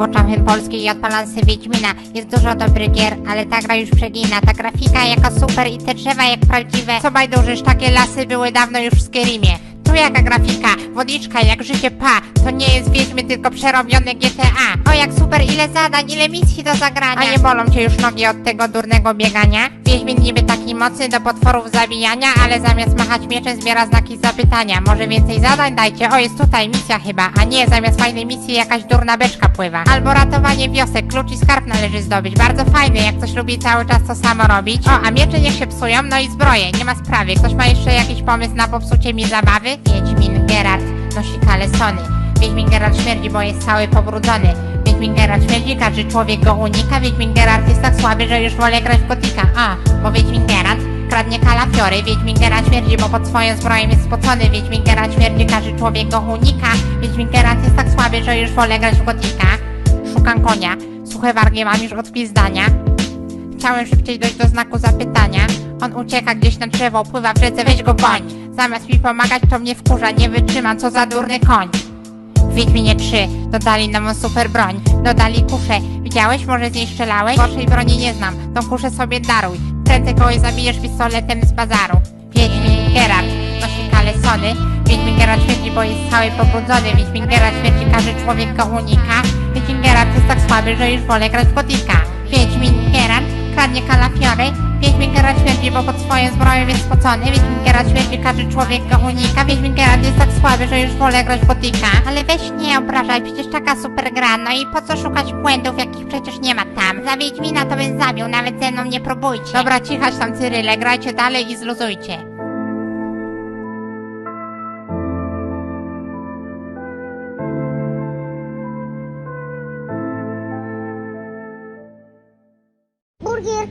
Włączam hymn polski i odpalam sobie Wiedźmina. Jest dużo dobrych gier, ale ta gra już przegina. Ta grafika jaka super i te drzewa jak prawdziwe. Co bajdurzysz, takie lasy były dawno już w Skyrimie. Tu jaka grafika, wodliczka jak życie pa To nie jest Wiedźmy, tylko przerobione GTA O jak super, ile zadań, ile misji do zagrania A nie bolą cię już nogi od tego durnego biegania? Wiedźmin niby mocny do potworów zabijania Ale zamiast machać mieczem zbiera znaki zapytania. Może więcej zadań dajcie, o jest tutaj misja chyba A nie, zamiast fajnej misji jakaś durna beczka pływa. Albo ratowanie wiosek, klucz i skarb należy zdobyć. Bardzo fajny, jak ktoś lubi cały czas to samo robić. O, a miecze niech się psują, no i zbroje, nie ma sprawy. Ktoś ma jeszcze jakiś pomysł na popsucie mi zabawy? Wiedźmin Gerard nosi kalesony Wiedźmin Gerard śmierdzi, bo jest cały pobrudzony Wiedźmin Gerard śmierdzi, każdy człowiek go unika. Wiedźmin Gerard jest tak słaby, że już wolę grać w gotika A, bo Wiedźmin Gerard kradnie kalafiory Wiedźmin Gerard śmierdzi, bo pod swoją zbroją jest spocony. Wiedźmin Gerard śmierdzi, każdy człowiek go unika. Wiedźmin Gerard jest tak słaby, że już wolę grać w gotika Szukam konia, suche wargi mam już od pizdania. Chciałem szybciej dojść do znaku zapytania. On ucieka gdzieś na drzewo, pływa w rzece, weź go goń. Zamiast mi pomagać, to mnie wkurza, nie wytrzymam, co za durny koń. W Wiedźminie 3 dodali nową super broń, dodali kuszę. Widziałeś, może z niej strzelałeś? Gorszej broni nie znam, tą kuszę sobie daruj. Prędzej kogoś zabijesz pistoletem z bazaru. Wiedźmin Gerard nosi kalesony. Wiedźmin Gerard śmierdzi, bo jest cały pobrudzony. Wiedźmin Gerard śmierdzi, każdy człowiek go unika. Wiedźmin Gerard jest tak słaby, że już wolę grać gotika. Wiedźmin Gerard kradnie kalafiory. Wiedźmin Gerard śmierdzi, bo pod swoją zbroją jest spocony. Wiedźmin Gerard śmierdzi, każdy człowiek go unika. Wiedźmin Gerard jest tak słaby, że już wolę grać w gotika. Ale weź nie obrażaj, przecież taka super gra. No i po co szukać błędów, jakich przecież nie ma tam? Za Wiedźmina to bym zabił, nawet ze mną nie próbujcie. Dobra, cichać tam Cyryle, grajcie dalej i zluzujcie. Burgier,